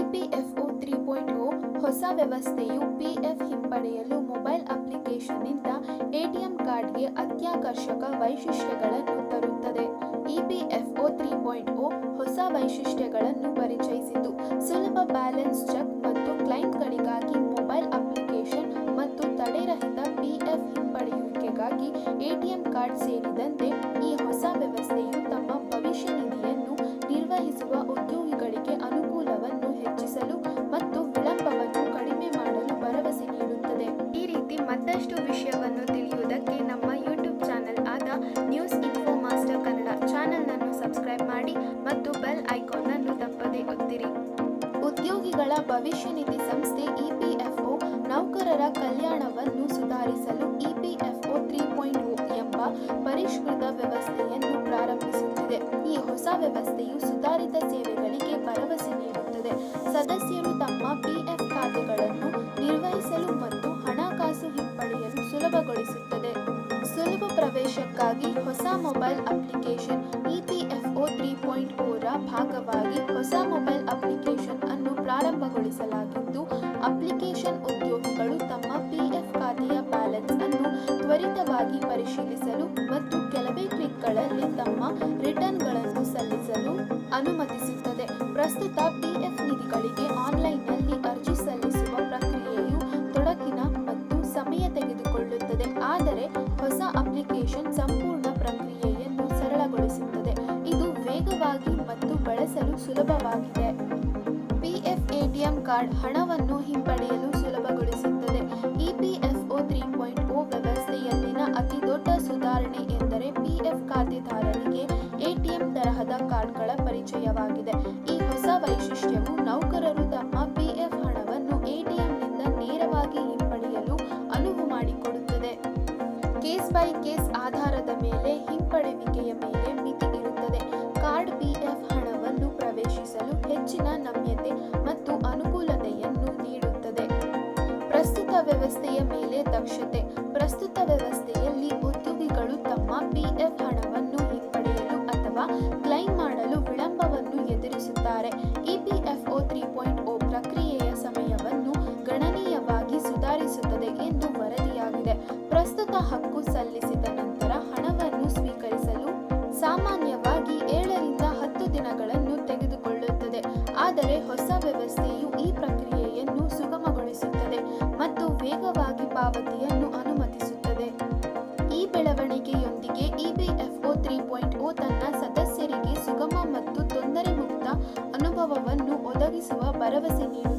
EPFO three point ಓ ಹೊಸ ವ್ಯವಸ್ಥೆಯು PF ಹಿಂಪಡೆಯಲು ಮೊಬೈಲ್ ಅಪ್ಲಿಕೇಶನ್ನಿಂದ ಎಟಿಎಂ ಕಾರ್ಡ್ಗೆ ಅತ್ಯಾಕರ್ಷಕ ವೈಶಿಷ್ಟ್ಯಗಳನ್ನು ತರುತ್ತದೆ. ಇಪಿಎಫ್ಒ ತ್ರೀ ಪಾಯಿಂಟ್ ಓ ಹೊಸ ವೈಶಿಷ್ಟ್ಯಗಳನ್ನು ಪರಿಚಯಿಸಿತು. ಸುಲಭ ಬ್ಯಾಲೆನ್ಸ್ ಚೆಕ್ ಮತ್ತು ಕ್ಲೈಂಟ್ಗಳಿಗಾಗಿ ಮೊಬೈಲ್ ಅಪ್ಲಿಕೇಶನ್ ಮತ್ತು ತಡೆರಹಿತ ಪಿಎಫ್ ಹಿಂಪಡೆಯುವಿಕೆಗಾಗಿ ಎಟಿಎಂ ಕಾರ್ಡ್ ಸೇರಿದಂತೆ ಈ ಹೊಸ ವ್ಯವಸ್ಥೆಯು ತಮ್ಮ ಭವಿಷ್ಯ ನಿಧಿ ಸಂಸ್ಥೆ ಇಪಿಎಫ್ಒ ನೌಕರರ ಕಲ್ಯಾಣವನ್ನು ಸುಧಾರಿಸಲು ಇಪಿಎಫ್ಒ ತ್ರೀ ಪಾಯಿಂಟ್ ಓ ಎಂಬ ಪರಿಷ್ಕೃತ ವ್ಯವಸ್ಥೆಯನ್ನು ಪ್ರಾರಂಭಿಸುತ್ತಿದೆ. ಈ ಹೊಸ ವ್ಯವಸ್ಥೆಯು ಸುಧಾರಿತ ಸೇವೆಗಳಿಗೆ ಭರವಸೆ ನೀಡುತ್ತದೆ. ಸದಸ್ಯರು ತಮ್ಮ ಪಿಎಫ್ ಖಾತೆಗಳನ್ನು ನಿರ್ವಹಿಸಲು ಮತ್ತು ಹಣಕಾಸು ಹಿಂಪಡೆಯಲು ಸುಲಭಗೊಳಿಸುತ್ತದೆ. ಸುಲಭ ಪ್ರವೇಶಕ್ಕಾಗಿ ಹೊಸ ಮೊಬೈಲ್ ಅಪ್ಲಿಕೇಶನ್ ಪಾಯಿಂಟ್ ಭಾಗವಾಗಿ ಹೊಸ ಮೊಬೈಲ್ ಅಪ್ಲಿಕೇಶನ್ ಅನ್ನು ಪ್ರಾರಂಭಗೊಳಿಸಲಾಗಿದ್ದು, ಅಪ್ಲಿಕೇಶನ್ ಉದ್ಯೋಗಿಗಳು ತಮ್ಮ ಪಿಎಫ್ ಖಾತೆಯ ಬ್ಯಾಲೆನ್ಸ್ ಅನ್ನು ತ್ವರಿತವಾಗಿ ಪರಿಶೀಲಿಸಲು ಮತ್ತು ಕೆಲವೇ ಕ್ಲಿಕ್ಗಳಲ್ಲಿ ತಮ್ಮ ರಿಟರ್ನ್ಗಳನ್ನು ಸಲ್ಲಿಸಲು ಅನುಮತಿಸುತ್ತದೆ. ಪ್ರಸ್ತುತ ಪಿಎಫ್ ನಿಧಿಗಳಿಗೆ ಆನ್ಲೈನ್ನಲ್ಲಿ ಅರ್ಜಿ ಸಲ್ಲಿಸುವ ಪ್ರಕ್ರಿಯೆಯು ತೊಡಕಿನ ಮತ್ತು ಸಮಯ ತೆಗೆದುಕೊಳ್ಳುತ್ತದೆ. ಆದರೆ, ಹೊಸ ಅಪ್ಲಿಕೇಶನ್ ಸಂಪೂರ್ಣ ವೇಗವಾಗಿ ಮತ್ತು ಬಳಸಲು ಸುಲಭವಾಗಿದೆ. ಪಿಎಫ್ ಎಟಿಎಂ ಕಾರ್ಡ್ ಹಣವನ್ನು ಹಿಂಪಡೆಯಲು ಸುಲಭಗೊಳಿಸುತ್ತದೆ. ಇಪಿಎಫ್ಒ ತ್ರೀ ಪಾಯಿಂಟ್ ಒ ವ್ಯವಸ್ಥೆಯಲ್ಲಿನ ಅತಿ ದೊಡ್ಡ ಸುಧಾರಣೆ ಎಂದರೆ ಪಿಎಫ್ ಖಾತೆದಾರರಿಗೆ ಎಟಿಎಂ ತರಹದ ಕಾರ್ಡ್ಗಳ ಪರಿಚಯವಾಗಿದೆ. ಈ ಹೊಸ ವೈಶಿಷ್ಟ್ಯವು ನೌಕರರು ತಮ್ಮ ಪಿಎಫ್ ಹಣವನ್ನು ಎಟಿಎಂನಿಂದ ನೇರವಾಗಿ ಹಿಂಪಡೆಯಲು ಅನುವು ಮಾಡಿಕೊಡುತ್ತದೆ. ಕೇಸ್ ಬೈ ಕೇಸ್ ವ್ಯವಸ್ಥೆಯ ಮೇಲೆ ದಕ್ಷತೆ. ಪ್ರಸ್ತುತ ವ್ಯವಸ್ಥೆಯಲ್ಲಿ ಉದ್ಯೋಗಿಗಳು ತಮ್ಮ ಪಿಎಫ್ ಹಣವನ್ನು ಹಿಂಪಡೆಯಲು ಅಥವಾ ಕ್ಲೈಮ್ ಮಾಡಲು ವಿಳಂಬವನ್ನು ಎದುರಿಸುತ್ತಾರೆ. ಇಪಿಎಫ್ಒ ತ್ರೀ ಪಾಯಿಂಟ್ ಒ ಪ್ರಕ್ರಿಯೆಯ ಸಮಯವನ್ನು ಗಣನೀಯವಾಗಿ ಸುಧಾರಿಸುತ್ತದೆ ಎಂದು ವರದಿಯಾಗಿದೆ. ಪ್ರಸ್ತುತ ಹಕ್ಕು ಸಲ್ಲಿಸಿದ ನಂತರ ಹಣವನ್ನು ಸ್ವೀಕರಿಸಲು ಸಾಮಾನ್ಯವಾಗಿ ಏಳರಿಂದ ಹತ್ತು ದಿನಗಳನ್ನು ತೆಗೆದುಕೊಳ್ಳುತ್ತದೆ. ಆದರೆ ಹೊಸ ಪಾವತಿಯನ್ನು ಅನುಮತಿಸುತ್ತದೆ. ಈ ಬೆಳವಣಿಗೆಯೊಂದಿಗೆ ಇಬಿಎಫ್ಒ ತ್ರೀ ಪಾಯಿಂಟ್ ಒ ತನ್ನ ಸದಸ್ಯರಿಗೆ ಸುಗಮ ಮತ್ತು ತೊಂದರೆ ಮುಕ್ತ ಅನುಭವವನ್ನು ಒದಗಿಸುವ ಭರವಸೆ ನೀಡುತ್ತದೆ